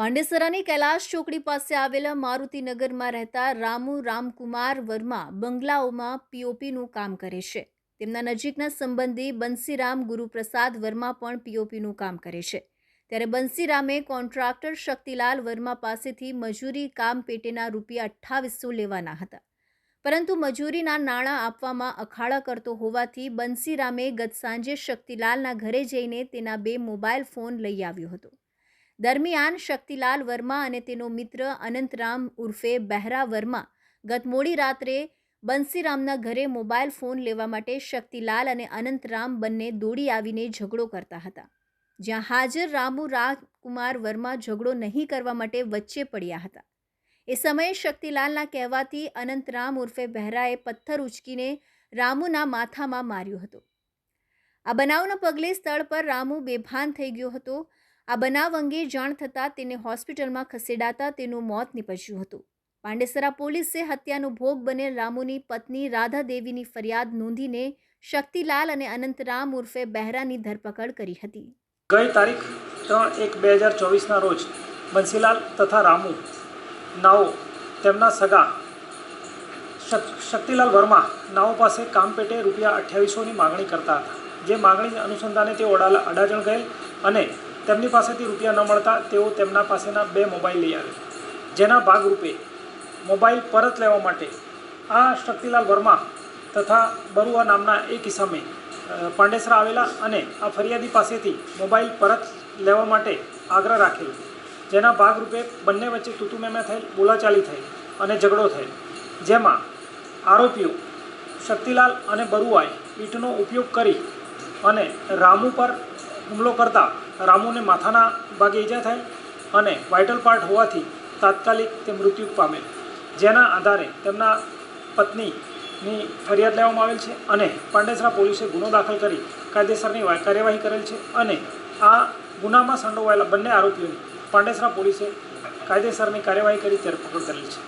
પાંડેસરાની કૈલાશ ચોકડી પાસે આવેલા મારુતિનગરમાં રહેતા રામુ રામકુમાર વર્મા બંગલાઓમાં પીઓપીનું કામ કરે છે. તેમના નજીકના સંબંધી બંસીરામ ગુરુપ્રસાદ વર્મા પણ પીઓપીનું કામ કરે છે. ત્યારે બંસીરામે કોન્ટ્રાક્ટર શક્તિલાલ વર્મા પાસેથી મજૂરી કામ પેટેના રૂપિયા અઠ્ઠાવીસો લેવાના હતા. પરંતુ મજૂરીના નાણાં આપવામાં અખાડા કરતો હોવાથી બંસીરામે ગત સાંજે શક્તિલાલના ઘરે જઈને તેના બે મોબાઈલ ફોન લઈ આવ્યો હતો. દરમિયાન શક્તિલાલ વર્મા અને તેનો મિત્ર અનંતરામ ઉર્ફે બહેરા વર્મા ગત મોડી રાત્રે બંસીરામના ઘરે મોબાઈલ ફોન લેવા માટે શક્તિલાલ અને અનંતરામ બંને દોડી આવીને ઝઘડો કરતા હતા, જ્યાં હાજર રામુ રાજકુમાર વર્મા ઝઘડો નહીં કરવા માટે વચ્ચે પડ્યા હતા. એ સમયે શક્તિલાલના કહેવાથી અનંતરામ ઉર્ફે બહેરાએ પથ્થર ઉચકીને રામુના માથામાં માર્યો હતો. આ બનાવના પગલે સ્થળ પર રામુ બેભાન થઈ ગયો હતો આ બનાવ અંગે જાણ થતાં તેને હોસ્પિટલમાં ખસેડાતા તેનું મોત નીપજ્યું હતું. પાંડેસરા પોલીસે હત્યાનો ભોગ બનેલ રામુની પત્ની રાધા દેવીની ફરિયાદ નોંધીને શક્તિલાલ અને અનંતરામ ઉર્ફે બહેરાની ધરપકડ કરી હતી. ગઈ તારીખ ત્રણ એક બે હજાર ચોવીસના રોજ બંસીલાલ તથા રામુ, નાઓ, તેમના સગા શક- શક્તિલાલ વર્મા નાઓ પાસે કામ પેટે રૂપિયા અઠ્યાવીસોની માગણી કરતા હતા. જે માગણી અનુસંધાને તે અડા અડાજણ ગયેલ અને તેમની પાસેથી રૂપિયા ન મળતા તેઓ તેમના પાસેના બે મોબાઈલ લઈ આવે. જેના ભાગરૂપે મોબાઈલ પરત લેવા માટે આ શક્તિલાલ વર્મા તથા બરુઆ નામના એક ઇસમે પાંડેસરા આવેલા અને આ ફરિયાદી પાસેથી મોબાઈલ પરત લેવા માટે આગ્રહ રાખેલો. જેના ભાગરૂપે બંને વચ્ચે તૂતુમેમે થયેલ બોલાચાલી થઈ અને ઝઘડો થયેલ. જેમાં આરોપીઓ શક્તિલાલ અને બરુઆએ ઈંટનો ઉપયોગ કરી અને રામુ પર હુમલો કરતા રામુને માથાના ભાગે ઈજા થઈ અને વાઇટલ પાર્ટ હોવાથી તાત્કાલિક તે મૃત્યુ પામેલ. જેના આધારે તેમના પત્નીની ફરિયાદ લેવામાં આવેલ છે અને પાંડેસરા પોલીસે ગુનો દાખલ કરી કાયદેસરની કાર્યવાહી કરેલ છે અને આ ગુનામાં સંડોવાયેલા બંને આરોપીઓની પાંડેસરા પોલીસે કાયદેસરની કાર્યવાહી કરી ધરપકડ કરેલ છે.